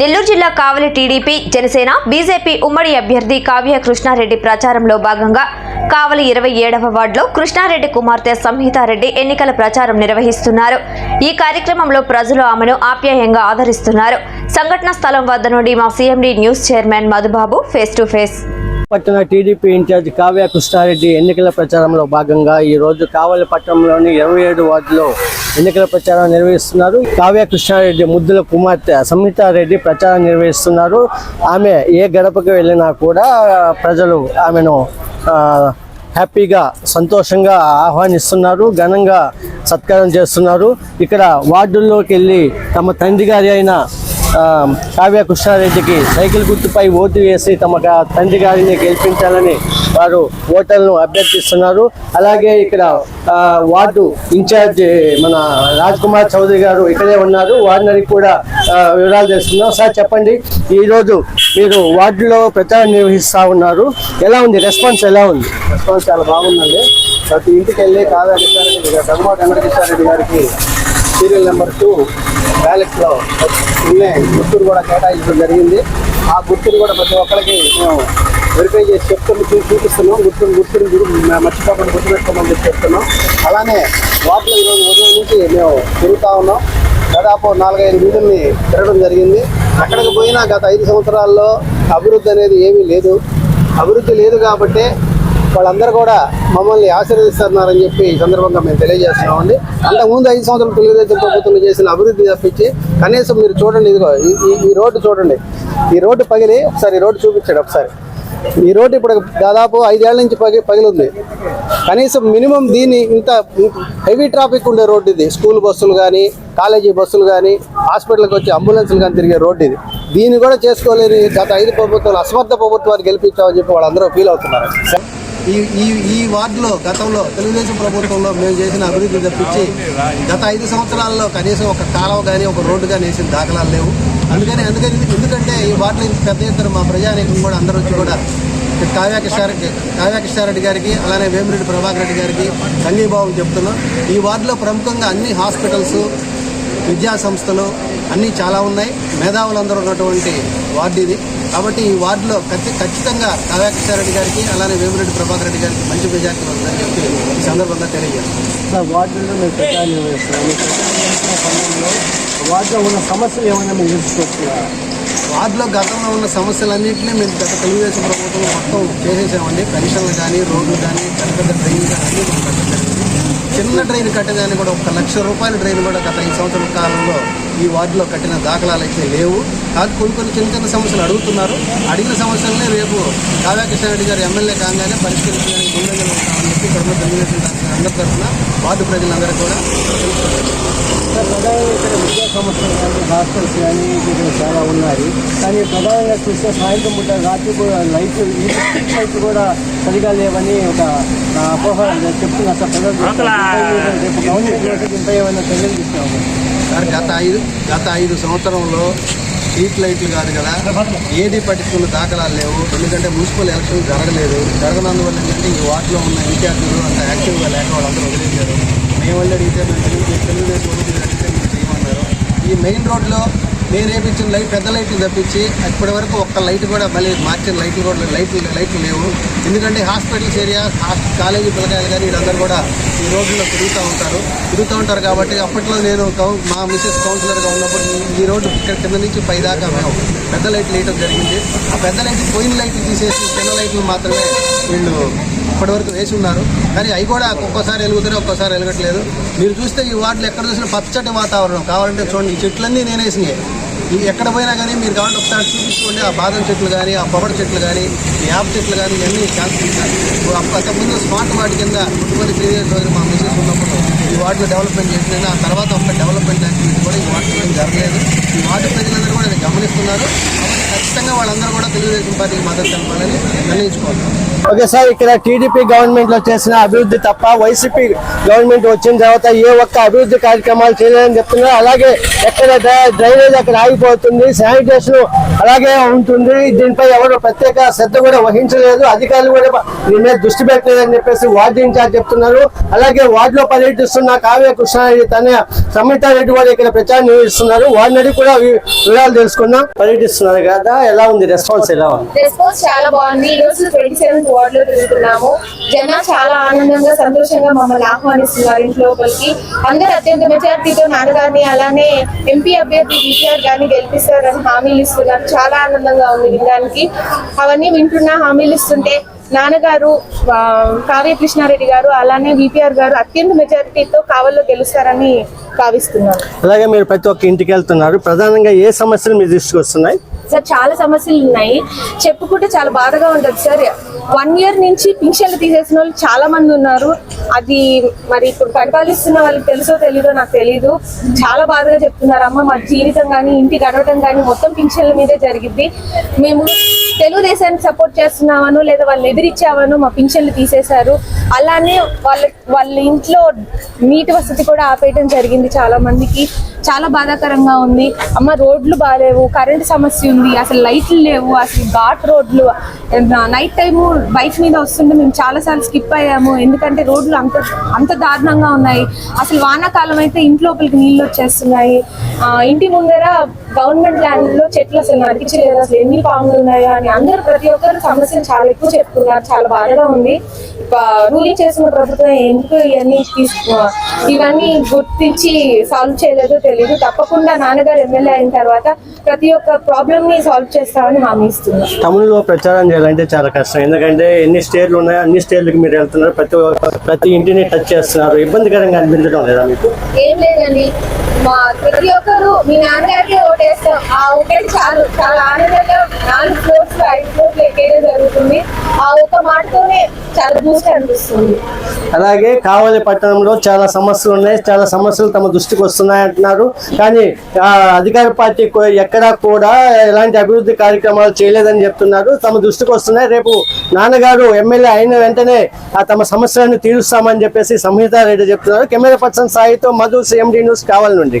నెల్లూరు జిల్లా కావలి TDP Janasena BJP ఉమ్మడి అభ్యర్థి కావ్య కృష్ణారెడ్డి ప్రచారంలో భాగంగా కావలి ఇరవై ఏడవ వార్డులో కృష్ణారెడ్డి కుమార్తె సంహితారెడ్డి ఎన్నికల ప్రచారం నిర్వహిస్తున్నారు. ఈ కార్యక్రమంలో ప్రజలు ఆమెను ఆప్యాయంగా ఆదరిస్తున్నారు. సంఘటన స్థలం వద్ద నుండి మా CMD news chairman Madhubabu face to face. పట్టణ టీడీపీ ఇన్ఛార్జ్ కావ్య కృష్ణారెడ్డి ఎన్నికల ప్రచారంలో భాగంగా ఈ రోజు కావలి పట్టణంలోని ఇరవై ఏడు వార్డులో ఎన్నికల ప్రచారం నిర్వహిస్తున్నారు. కావ్య కృష్ణారెడ్డి ముద్దుల కుమార్తె సంహితారెడ్డి ప్రచారం నిర్వహిస్తున్నారు. ఆమె ఏ గడపకు వెళ్ళినా కూడా ప్రజలు ఆమెను హ్యాపీగా సంతోషంగా ఆహ్వానిస్తున్నారు ఘనంగా సత్కారం చేస్తున్నారు. ఇక్కడ వార్డుల్లోకి వెళ్ళి తమ తండ్రి గారి అయిన కావ్య కృష్ణారెడ్డికి సైకిల్ గుర్తుపై ఓటు వేసి తమ తండ్రి గారిని గెలిపించాలని వారు ఓటర్లను అభ్యర్థిస్తున్నారు. అలాగే ఇక్కడ వార్డు ఇన్ఛార్జ్ మన రాజ్ కుమార్ చౌదరి గారు ఇక్కడే ఉన్నారు. వారిని కూడా వివరాలు తెలుస్తున్నాం సార్ చెప్పండి. ఈరోజు మీరు వార్డులో ప్రచారం నిర్వహిస్తూ ఉన్నారు. ఎలా ఉంది? రెస్పాన్స్ ఎలా ఉంది? రెస్పాన్స్ చాలా బాగుందండి. ప్రతి ఇంటికి వెళ్ళి కాదా కృష్ణారెడ్డి గారికి సీరియల్ నెంబర్ టూ బ్యాలెట్లో ఉన్నే గుర్తులు కూడా కేటాయించడం జరిగింది. ఆ గుర్తులు కూడా ప్రతి ఒక్కరికి మేము వెరిఫై చేసి చెప్తున్న చూపిస్తున్నాం. గుర్తులు గుర్తులు మర్చిపోకుండా గుర్తుపెట్టుకోమని చెప్పి చెప్తున్నాం. అలానే వాటిలో ఈరోజు ఉదయం నుంచి మేము తిరుగుతూ ఉన్నాం. దాదాపు నాలుగైదు వీధుల్ని తిరగడం జరిగింది. అక్కడికి పోయినా గత ఐదు సంవత్సరాల్లో అభివృద్ధి అనేది ఏమీ లేదు. అభివృద్ధి లేదు కాబట్టి వాళ్ళందరూ కూడా మమ్మల్ని ఆశీర్వదిస్తున్నారని చెప్పి ఈ సందర్భంగా మేము తెలియజేస్తున్నామండి. అంతకుముందు ఐదు సంవత్సరాలు తెలుగుదేశం ప్రభుత్వం చేసిన అభివృద్ధి తప్పించి కనీసం మీరు చూడండి ఇదిగో ఈ- ఈ రోడ్డు చూడండి. ఈ రోడ్డు పగిలి ఒకసారి ఈ రోడ్డు చూపించాడు ఒకసారి. ఈ రోడ్డు ఇప్పుడు దాదాపు ఐదేళ్ళ నుంచి పగి పగిలింది. కనీసం మినిమం దీన్ని ఇంత హెవీ ట్రాఫిక్ ఉండే రోడ్డు ఇది. స్కూల్ బస్సులు కానీ కాలేజీ బస్సులు కానీ హాస్పిటల్కి వచ్చి అంబులెన్స్లు కానీ తిరిగే రోడ్డు ఇది. దీన్ని కూడా చేసుకోలేని గత ఐదు ప్రభుత్వాలు అసమర్థ ప్రభుత్వాన్ని గెలిపించామని చెప్పి వాళ్ళందరూ ఫీల్ అవుతున్నారు. ఈ ఈ ఈ వార్డులో గతంలో తెలుగుదేశం ప్రభుత్వంలో మేము చేసిన అభివృద్ధి తప్పించి గత ఐదు సంవత్సరాల్లో కనీసం ఒక కాలువ కానీ ఒక రోడ్డు కానీ వేసిన దాఖలాలు లేవు. అందుకని అందుకని ఎందుకంటే ఈ వార్డులో ఇంత పెద్ద ఎత్తున మా ప్రజానీకం కూడా అందరూ వచ్చి కూడా కావ్య కిషారెడ్డి కావ్య కిషారెడ్డి గారికి అలానే వేమిరెడ్డి ప్రభాకర్ రెడ్డి గారికి సంఘీభావం చెప్తున్నాం. ఈ వార్డులో ప్రముఖంగా అన్ని హాస్పిటల్స్ విద్యా సంస్థలు అన్నీ చాలా ఉన్నాయి. మేధావులందరూ ఉన్నటువంటి వార్డు ఇది. కాబట్టి ఈ వార్డులో ఖచ్చి ఖచ్చితంగా కావ్య కిషారెడ్డి గారికి అలానే వేమిరెడ్డి ప్రభాకర్ రెడ్డి గారికి మంచి మెజార్టీ వస్తుందని చెప్పి ఈ సందర్భంగా తెలియజేస్తాం వార్డులో మేము ప్రచారం నిర్వహిస్తున్నాం వార్డులో ఉన్న సమస్యలు ఏమైనా మీరు తెలుసుకోవచ్చు వార్డులో గతంలో ఉన్న సమస్యలన్నింటినీ మేము గత తెలుగుదేశం ప్రభుత్వం మొత్తం చేసేసామండి. పెన్షన్లు కానీ రోడ్లు కానీ పెద్ద పెద్ద డ్రైన్లు కానీ అన్నీ మనం కట్టడం జరిగింది. చిన్న డ్రైన్ కట్టేదాన్ని కూడా ఒక లక్ష రూపాయల డ్రైన్ కూడా గత ఐదు సంవత్సరాల కాలంలో ఈ వార్డులో కట్టిన దాఖలాలు అయితే లేవు. కాదు కొన్ని కొన్ని చిన్న చిన్న సమస్యలు అడుగుతున్నారు. అడిగిన సమస్యలనే రేపు కావ్య రెడ్డి గారు ఎమ్మెల్యే కాగానే పరిష్కరించడానికి ముందంగా ఉంటామని చెప్పి ఇక్కడ తెలుగుదేశం అందరి తరఫున వార్డు ప్రజలందరూ కూడా ప్రధానంగా ఇక్కడ విద్యా సంస్థలు కానీ హాస్టల్స్ కానీ ఇక్కడ చాలా ఉన్నాయి. కానీ ప్రధానంగా చూస్తే సాయంత్రం పూట రాత్రి కూడా లైట్లు ఈ లైట్లు కూడా సరిగా లేవని ఒక అపోహ చెప్తున్నారు సార్ ప్రజలు చెప్తున్నారు. రేపు గవర్నమెంట్ ఇంత ఏమైనా చర్యలు తీసుకున్నాము సార్ గత ఐదు గత ఐదు సంవత్సరంలో స్ట్రీట్ లైట్లు కాదు కదా. ఏది పట్టించుకున్న దాఖలాలు లేవు. ఎందుకంటే మున్సిపల్ ఎలక్షన్ జరగలేదు. జరగనందువల్ల ఏంటంటే ఈ వార్డులో ఉన్న ఇన్ఛార్జీలు అంత యాక్టివ్గా లేక వాళ్ళందరూ వదిలేశారు. మేము వెళ్ళి అడిగితే తెలుగుదేశం మీరు అడిగితే మీరు చేయమన్నారు ఈ మెయిన్ రోడ్లో నేను వేపించిన లైట్ పెద్ద లైట్లు తప్పించి ఇప్పటి వరకు ఒక్క లైట్ కూడా మళ్ళీ మార్చిన లైట్లు కూడా లైట్లు లైట్లు లేవు. ఎందుకంటే హాస్పిటల్స్ ఏరియా కాలేజీ పిల్లకాయలు కానీ వీళ్ళందరూ కూడా ఈ రోడ్లలో తిరుగుతూ ఉంటారు. తిరుగుతూ ఉంటారు కాబట్టి అప్పట్లో నేను మా మిసెస్ కౌన్సిలర్గా ఉన్నప్పుడు ఈ- రోడ్డు ఇక్కడ కింద నుంచి పై దాకా మేము పెద్ద లైట్లు వేయడం జరిగింది. ఆ పెద్ద లైట్లు పోయిన లైట్లు తీసేసి చిన్న లైట్లు మాత్రమే వీళ్ళు ఇప్పటివరకు వేసి ఉన్నారు. కానీ అవి కూడా ఒక్కోసారి వెలుగుతున్నాయి ఒక్కోసారి వెలగట్లేదు. మీరు చూస్తే ఈ వాటిలో ఎక్కడ చూసినా పచ్చటి వాతావరణం. కావాలంటే చూడండి ఈ చెట్లన్నీ నేను వేసినాయి. ఎక్కడ పోయినా కానీ మీరు కావాలంటే ఒకసారి చూపించుకోండి. ఆ బాదం చెట్లు కానీ ఆ పొగడ చెట్లు కానీ యాప్ చెట్లు కానీ ఇవన్నీ క్యాన్సర్ అంతకుముందు స్మార్ట్ వాటి కింద ముట్టుకొని శ్రీదేవి చౌదరి మా మిసెస్ ఉన్నప్పుడు ఈ వార్డులో డెవలప్మెంట్ చేసిన ఆ తర్వాత ఒక డెవలప్మెంట్ యాక్టివిటీ కూడా ఈ వార్డు జరగలేదు. ఈ వార్డు ప్రజలందరూ కూడా ఇది గమనిస్తున్నారు. ఖచ్చితంగా వాళ్ళందరూ కూడా తెలుగుదేశం పార్టీకి మద్దతు తెలపాలని నిర్ణయించుకోవాలి. ఓకే సార్ ఇక్కడ టీడీపీ గవర్నమెంట్లో చేసిన అభివృద్ధి తప్ప వైసీపీ గవర్నమెంట్ వచ్చిన తర్వాత ఏ ఒక్క అభివృద్ధి కార్యక్రమాలు చేయలేదని చెప్తున్నారు. అలాగే ఎక్కడ డ్రై- డ్రైనేజ్ అక్కడ ఆగిపోతుంది శానిటేషన్ అలాగే ఉంటుంది. దీనిపై ఎవరు ప్రత్యేక శ్రద్ధ కూడా వహించలేదు. అధికారులు కూడా దీని మీద దృష్టి పెట్టలేదని చెప్పేసి వార్డు ఇన్ఛార్జ్ చెప్తున్నారు. అలాగే వార్డులో పర్యటిస్తున్న కావ్య కృష్ణారెడ్డి తన సమితారెడ్డి వారు ఇక్కడ ప్రచారం నిర్వహిస్తున్నారు. వారిని కూడా వివరాలు తెలుసుకున్నా పర్యటిస్తున్నారు కదా ఎలా ఉంది? రెస్పాన్స్ ఎలా ఉంది? రెస్పాన్స్ చాలా బాగుంది. ఈ రోజు ట్వంటీ సెవెంత్ వార్డ్లో తిరుగుతున్నాము. జనం చాలా ఆనందంగా సంతోషంగా మమ్మల్ని ఆహ్వానిస్తున్నారు ఇంట్లో లోపలికి అందరూ అత్యంత మెజార్టీతో నాన్నగారిని అలానే ఎంపీ అభ్యర్థి కేసీఆర్ గారిని గెలిపిస్తారని హామీలు ఇస్తున్నారు. చాలా ఆనందంగా ఉంది వినడానికి. అవన్నీ వింటున్నా హామీలు ఇస్తుంటే నాన్నగారు కావ్య కృష్ణారెడ్డి గారు అలానే విపిఆర్ గారు అత్యంత మెజారిటీతో కావల్లో గెలుస్తారని భావిస్తున్నారు అలాగే మీరు ప్రతి ఒక్క ఇంటికి వెళ్తున్నారు. ప్రధానంగా ఏ సమస్యలు మీ దృష్టికి వస్తున్నాయి? సార్ చాలా సమస్యలు ఉన్నాయి. చెప్పుకుంటే చాలా బాధగా ఉంటుంది సార్. వన్ ఇయర్ నుంచి పింఛన్లు తీసేసిన వాళ్ళు చాలా మంది ఉన్నారు. అది మరి ఇప్పుడు పరిపాలిస్తున్న వాళ్ళకి తెలుసో తెలీదో నాకు తెలీదు. చాలా బాధగా చెప్తున్నారు. అమ్మ మా జీవితం కానీ ఇంటి గడవటం కానీ మొత్తం పింఛన్ల మీదే జరిగింది మేము తెలుగుదేశానికి సపోర్ట్ చేస్తున్నామను లేదా వాళ్ళు ఎదిరిచ్చామను మా పింఛన్లు తీసేశారు. అలానే వాళ్ళ వాళ్ళ ఇంట్లో నీటి వసతి కూడా ఆపేయడం జరిగింది చాలా మందికి చాలా బాధాకరంగా ఉంది. అమ్మ రోడ్లు బాగాలేవు కరెంట్ సమస్య ఉంది అసలు లైట్లు లేవు అసలు ఘాట్ రోడ్లు నైట్ టైము బైక్ మీద వస్తుంటే మేము చాలా సార్లు స్కిప్ అయ్యాము. ఎందుకంటే రోడ్లు అంత అంత దారుణంగా ఉన్నాయి. అసలు వానాకాలం అయితే ఇంటి లోపలికి నీళ్ళు వచ్చేస్తున్నాయి. ఇంటి ముందర గవర్నమెంట్ ల్యాండ్లో చెట్లు అసలు నరికించలేదు అసలు ఎన్ని పాములు ఉన్నాయో అని అందరూ ప్రతి ఒక్కరు సమస్యలు చాలా ఎక్కువ చెప్తున్నారు చాలా బాధగా ఉంది. రూలింగ్ చేసిన ప్రభుత్వం ఎందుకు ఇవన్నీ తీసుకు ఇవన్నీ గుర్తించి సాల్వ్ చేయలేదో తెలియదు తప్పకుండా నాన్నగారు ఎమ్మెల్యే అయిన తర్వాత ప్రతి ఒక్క ప్రాబ్లమ్ని సాల్వ్ చేస్తామని హామీ ఇస్తున్నాం. తమిళలో ప్రచారం చేయాలంటే చాలా కష్టం. ఎందుకంటే ఎన్ని స్టేట్లు ఉన్నాయో అన్ని స్టేట్లకు మీరు వెళ్తున్నారు. ప్రతి ప్రతి ఇంటిని టచ్ చేస్తున్నారు. ఇబ్బందికరంగా అనిపించడం లేదా మీకు? ఏం లేదండి. మా ప్రతి ఒక్కరు మీ నాన్నగారికి ఓటేస్తాం. ఆ ఓటేసి చాలు. చాలా ఆనందంగా నాలుగు ఫ్లోర్స్ ఐదు ఫ్లోర్లు ఎక్కేయడం జరుగుతుంది. అలాగే కావలి పట్టణంలో చాలా సమస్యలు ఉన్నాయి. చాలా సమస్యలు తమ దృష్టికి వస్తున్నాయి అంటున్నారు. కానీ అధికార పార్టీ ఎక్కడా కూడా ఎలాంటి అభివృద్ధి కార్యక్రమాలు చేయలేదని చెప్తున్నారు. తమ దృష్టికి వస్తున్నాయి. రేపు నాన్నగారు ఎమ్మెల్యే అయిన వెంటనే ఆ తమ సమస్యలను తీరుస్తామని చెప్పేసి సంహితారెడ్డి చెప్తున్నారు. కెమెరా పర్సన్ సాయితో మధు సిఎండి న్యూస్ కావాలి నుండి.